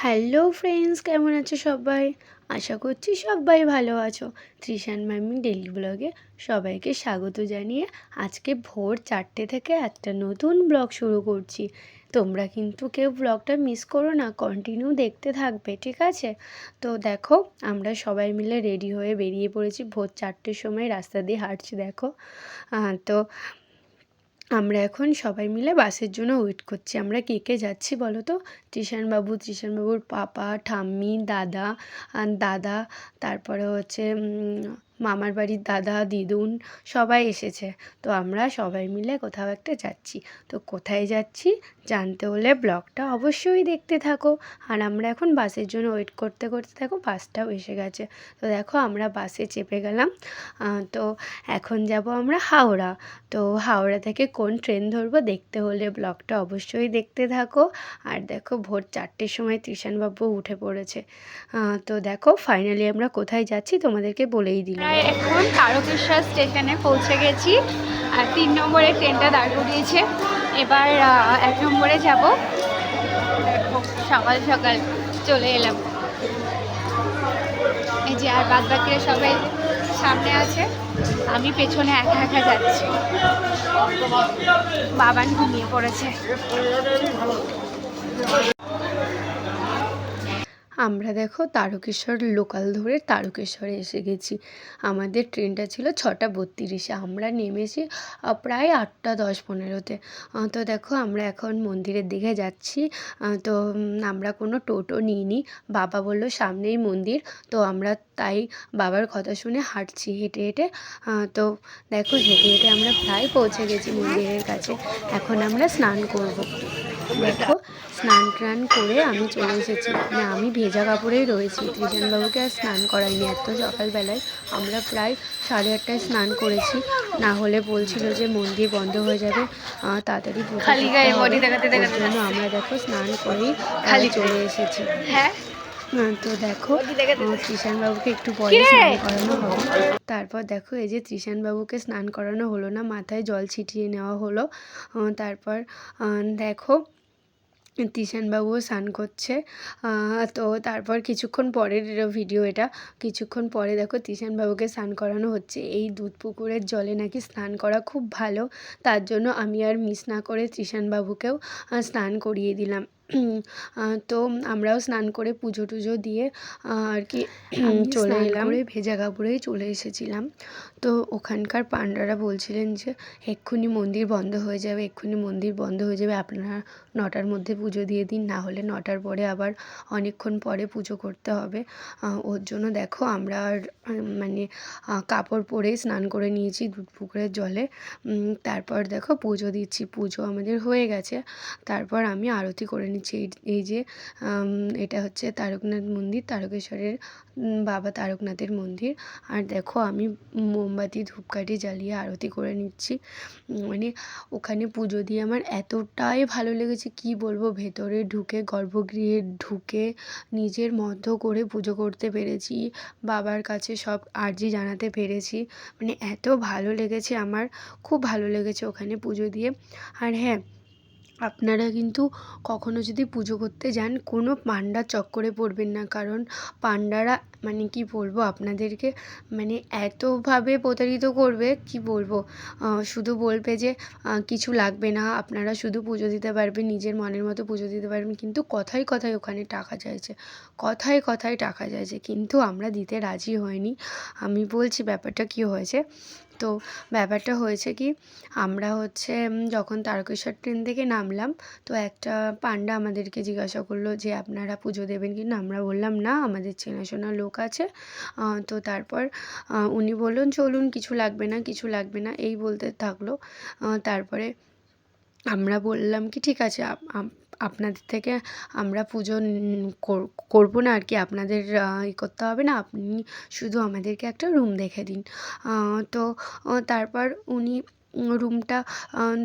Hello friends, কেমন আছো সবাই? আশা করছি সবাই ভালো আছো। ত্রিশান মামি ডেলি ব্লগে সবাইকে স্বাগত জানিয়ে আজকে ভোর চারটে থেকে একটা নতুন ব্লগ শুরু করছি। তোমরা কিন্তু কেউ ব্লগটা মিস করো না কন্টিনিউ দেখতে থাকবে, ঠিক আছে? তো দেখো, আমরা সবাই মিলে রেডি হয়ে বেরিয়ে পড়েছি। ভোর চারটের সময় রাস্তা দিয়ে হাঁটছি, দেখো। তো আমরা এখন সবাই মিলে বাসের জন্য ওয়েট করছি। আমরা কে কে যাচ্ছি বলো তো? ত্রিশানবাবু ত্রিশানবাবুর পাপা, ঠাম্মি, দাদা দাদা, তারপরে হচ্ছে মামার বাড়ির দাদা, দিদুন সবাই এসেছে। তো আমরা সবাই মিলে কোথাও একটা যাচ্ছি। তো কোথায় যাচ্ছি জানতে হলে ব্লগটা অবশ্যই দেখতে থাকো। আর আমরা এখন বাসের জন্য ওয়েট করতে করতে থাকো বাসটাও এসে গেছে। তো দেখো আমরা বাসে চেপে গেলাম। তো এখন যাব আমরা হাওড়া। তো হাওড়া থেকে কোন ট্রেন ধরবো দেখতে হলে ব্লগটা অবশ্যই দেখতে থাকো। আর দেখো ভোর চারটের সময় ত্রিশানবাবু উঠে পড়েছে। তো দেখো ফাইনালি আমরা কোথায় যাচ্ছি তোমাদেরকে বলেই দিলাম। প্রায় এখন তারকেশ্বর স্টেশনে পৌঁছে গেছি। আর তিন নম্বরে ট্রেনটা দাঁড় করিয়েছে। এবার এক নম্বরে যাব। সকাল সকাল চলে এলাম। এই যে আর বাদ বাকিরা সবাই সামনে আছে, আমি পেছনে একা একা যাচ্ছি। বাবান ঘুমিয়ে পড়েছে। আমরা দেখো তারকেশ্বর লোকাল ধরে তারকেশ্বরে এসে গেছি। আমাদের ট্রেনটা ছিল ছটা বত্রিশে। আমরা নেমেছি প্রায় আটটা দশ পনেরোতে। তো দেখো আমরা এখন মন্দিরের দিকে যাচ্ছি। তো আমরা কোনো টোটো নিইনি। বাবা বলল, সামনেই মন্দির। তো আমরা তাই বাবার কথা শুনে হাঁটছি হেঁটে হেঁটে। তো দেখো হেঁটে হেঁটে আমরা প্রায় পৌঁছে গেছি মন্দিরের কাছে। এখন আমরা স্নান করব। দেখো স্নান টান করে আমি চলে এসেছি। মানে আমি ভেজা কাপড়েই রয়েছি। ত্রিজনবাবুকে আর স্নান করাইনি। এত সকালবেলায় আমরা প্রায় সাড়ে আটটায় স্নান করেছি। না হলে বলছিল যে মন্দির বন্ধ হয়ে যাবে। তাড়াতাড়ি জন্য আমরা দেখো স্নান করেই খালি চলে এসেছি। হ্যাঁ? তো দেখো বাবুকে একটু পরে স্নান করানো হবে। তারপর দেখো এই যে বাবুকে স্নান করানো হলো না মাথায় জল ছিটিয়ে নেওয়া হলো। তারপর দেখো ত্রিশানবাবুও স্নান করছে। তো তারপর কিছুক্ষণ পরের ভিডিও এটা। কিছুক্ষণ পরে দেখো তিশানবাবুকে স্নান করানো হচ্ছে। এই দুধ পুকুরের জলে নাকি স্নান করা খুব ভালো। তার জন্য আমি আর মিস না করে তিশানবাবুকেও স্নান করিয়ে দিলাম। তো আমরাও স্নান করে পুজো টুজো দিয়ে আর কি চলে এলাম। ভেজা কাপড়েই চলে এসেছিলাম। তো ওখানকার পান্ডারা বলছিলেন যে এক্ষুনি মন্দির বন্ধ হয়ে যাবে এক্ষুনি মন্দির বন্ধ হয়ে যাবে আপনারা নটার মধ্যে পুজো দিয়ে দিন না হলে নটার পরে আবার অনেকক্ষণ পরে পুজো করতে হবে। ওর জন্য দেখো আমরা আর মানে কাপড় পরেই স্নান করে নিয়েছি দুধ পুকুরের জলে। তারপর দেখো পুজো দিচ্ছি পুজো আমাদের হয়ে গেছে। তারপর আমি আরতি করে নিচ্ছি এই এই যে এটা হচ্ছে তারকনাথ মন্দির, তারকেশ্বরের বাবা তারকনাথের মন্দির। আর দেখো আমি মোমবাতি, ধূপকাঠি জ্বালিয়ে আরতি করে নিচ্ছি। মানে ওখানে পুজো দিয়ে আমার এতটাই ভালো লেগেছে, কি বলব? ভেতরে ঢুকে, গর্ভগৃহে ঢুকে নিজের মতো করে পুজো করতে পেরেছি। বাবার কাছে সব আর্জি জানাতে পেরেছি। মানে এত ভালো লেগেছে আমার, খুব ভালো লেগেছে ওখানে পুজো দিয়ে। আর হ্যাঁ আপনারা কিন্তু কখনো যদি পুজো করতে যান, কোনো পান্ডার চক্করে পড়বেন না। কারণ পান্ডারা মানে কি বলব আপনাদেরকে মানে এতভাবে প্রতারিত করবে, কি বলব? শুধু বলবে যে কিছু লাগবে না, আপনারা শুধু পুজো দিতে পারবেন, নিজের মনের মতো পুজো দিতে পারবেন, কিন্তু কথায় কথায় ওখানে টাকা চাইছে। কথায় কথায় টাকা চাইছে, কিন্তু আমরা দিতে রাজি হইনি আমি বলছি, ব্যাপারটা কি হয়েছে? তো ব্যাপারটা হয়েছে কি, আমরা হচ্ছে যখন তারকেশ্বর ট্রেন থেকে নামলাম, তো একটা পান্ডা আমাদেরকে জিজ্ঞাসা করল যে, আপনারা পুজো দেবেন কি না? আমরা বললাম, না, আমাদের চেনাশোনা লোক আছে। তো তারপর উনি বললেন, চলুন, কিছু লাগবে না, কিছু লাগবে না। এই বলতে থাকল। তারপরে আমরা বললাম কি, ঠিক আছে, আপ- আপ- আপনাদের থেকে আমরা পুজো করব কর- করব না আর কি, আপনাদের ই করতে হবে না, আপনি শুধু আমাদেরকে একটা রুম দেখে দিন। তো তারপর উনি রুমটা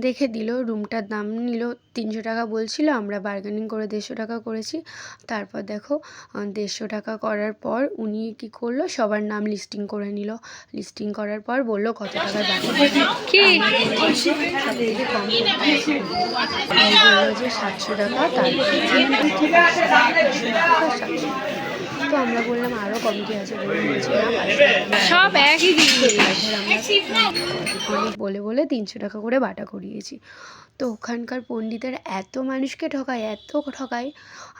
দেখে দিল। রুমটার দাম নিল তিনশো টাকা বলছিল। আমরা বার্গেনিং করে দেড়শো টাকা করেছি। তারপর দেখো দেড়শো টাকা করার পর উনি কি করল? সবার নাম লিস্টিং করে নিল। লিস্টিং করার পর বলল কত টাকার বাকি কি? বলল যে সাতশো টাকা তো আমরা বললাম আরও কম কি আছে টাকা সব একই অনেক বলে বলে তিনশো টাকা করে বাটা করিয়েছি। তো ওখানকার পণ্ডিতের এত মানুষকে ঠকায়, এত ঠকায়।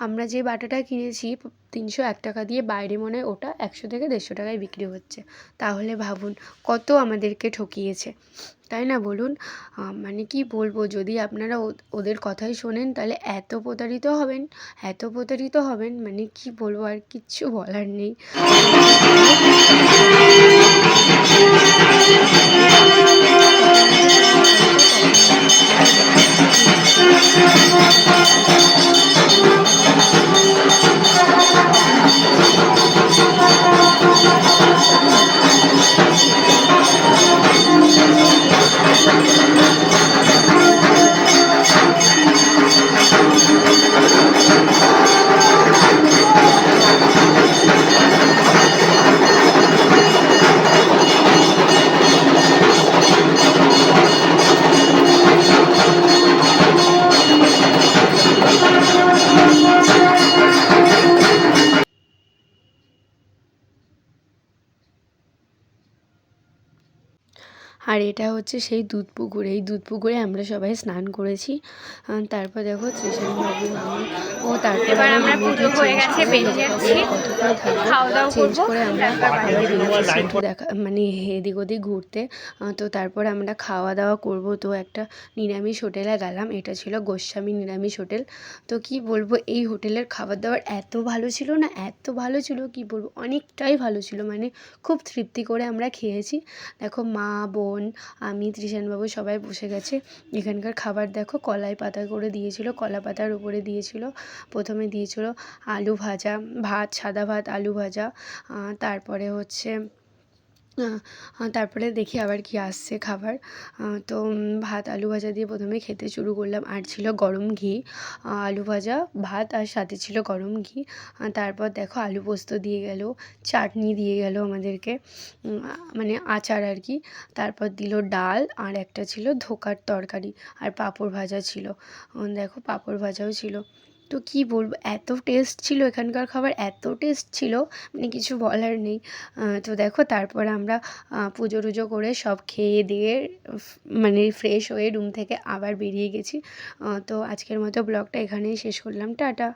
আমরা যে বাটাটা কিনেছি, তিনশো এক টাকা দিয়ে বাইরে মনে হয় ওটা একশো থেকে দেড়শো টাকায় বিক্রি হচ্ছে। তাহলে ভাবুন কত আমাদেরকে ঠকিয়েছে। তাই না বলুন? মানে কি বলব, যদি আপনারা ওদের কথাই শোনেন, তাহলে এত প্রতারিত হবেন, এত প্রতারিত হবেন মানে কি বলব আর কিচ্ছু বলার নেই। আর এটা হচ্ছে সেই দুধ পুকুর। এই দুধ পুকুরে আমরা সবাই স্নান করেছি। তারপর দেখো তৃষান বাবু ও তারপর আমরা পুজো হয়ে গেছে, বেরিয়ে যাচ্ছি। খাওয়া দাওয়া চেঞ্জ করে আমরা আবার দেখা মানে এদিক ওদিক ঘুরতে। তো তারপর আমরা খাওয়া দাওয়া করব। তো একটা নিরামিষ হোটেলে গেলাম। এটা ছিল গোস্বামী নিরামিষ হোটেল। তো কি বলব এই হোটেলের খাবার দাবার এত ভালো ছিল না? এত ভালো ছিল কি বলব? অনেকটাই ভালো ছিল। মানে খুব তৃপ্তি করে আমরা খেয়েছি। দেখো মা বোন আমি ত্রিশানবাবু সবাই বসে গেছে। এখানকার খাবার দেখো, কলাই পাতা করে দিয়েছিল, কলা পাতার উপরে দিয়েছিল, প্রথমে দিয়েছিল আলু ভাজা, ভাত, সাদা ভাত, আলু ভাজা তারপরে হচ্ছে তারপরে দেখি আবার কি আসছে খাবার। তো ভাত, আলু ভাজা দিয়ে প্রথমে খেতে শুরু করলাম। আর ছিল গরম ঘি। আলু ভাজা, ভাত আর সাথে ছিল গরম ঘি। তারপর দেখো আলু পোস্ত দিয়ে গেল, চাটনি দিয়ে গেল আমাদেরকে। মানে আচার আর কি। তারপর দিল ডাল আর একটা ছিল ধোকার তরকারি আর পাঁপড় ভাজা ছিল। দেখো পাঁপড় ভাজাও ছিল। তো কি বলব? এত টেস্ট ছিল এখানকার খাবার, এত টেস্ট ছিল মানে কিছু বলার নেই। তো দেখো, তারপর আমরা পুজো টুজো করে সব খেয়ে দিয়ে মানে ফ্রেশ হয়ে রুম থেকে আবার বেরিয়ে গেছি। তো আজকের মতো ব্লগটা এখানেই শেষ করলাম। টাটা!